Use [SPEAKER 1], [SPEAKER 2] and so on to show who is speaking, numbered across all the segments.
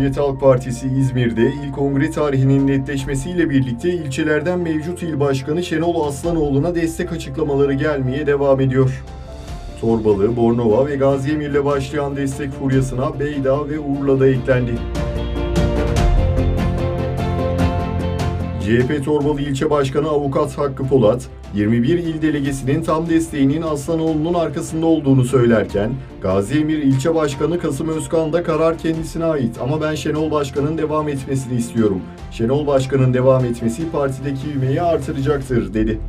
[SPEAKER 1] Cumhuriyet Halk Partisi İzmir'de il kongre tarihinin netleşmesiyle birlikte ilçelerden mevcut il başkanı Şenol Aslanoğlu'na destek açıklamaları gelmeye devam ediyor. Torbalı, Bornova ve Gaziemir'le başlayan destek furyasına Beyda ve Urla'da eklendi. CHP Torbalı İlçe Başkanı Avukat Hakkı Polat, 21 il delegesinin tam desteğinin Aslanoğlu'nun arkasında olduğunu söylerken, Gazi Emir İlçe Başkanı Kasım Özkan da karar kendisine ait ama ben Şenol Başkan'ın devam etmesini istiyorum. Şenol Başkan'ın devam etmesi partideki ivmeyi artıracaktır, dedi.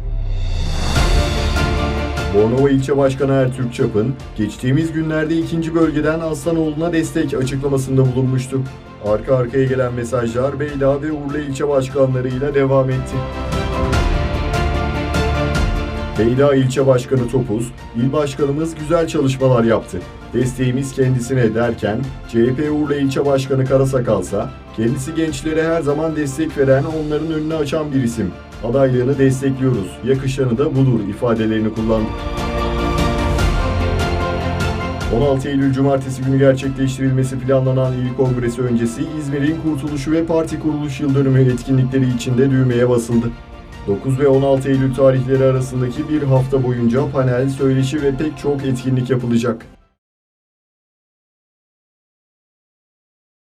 [SPEAKER 1] Bornova İlçe Başkanı Ertürk Çapın, geçtiğimiz günlerde ikinci bölgeden Aslanoğlu'na destek açıklamasında bulunmuştu. Arka arkaya gelen mesajlar Beyda ve Urla ilçe başkanlarıyla devam etti. Beyda ilçe başkanı Topuz, il başkanımız güzel çalışmalar yaptı. Desteğimiz kendisine derken, CHP Urla ilçe başkanı Karasakalsa, kendisi gençlere her zaman destek veren, onların önünü açan bir isim. Adaylığını destekliyoruz, yakışanı da budur ifadelerini kullandı. 16 Eylül Cumartesi günü gerçekleştirilmesi planlanan il kongresi öncesi İzmir'in kurtuluşu ve parti kuruluş yıl dönümü etkinlikleri içinde düğmeye basıldı. 9 ve 16 Eylül tarihleri arasındaki bir hafta boyunca panel, söyleşi ve pek çok etkinlik yapılacak.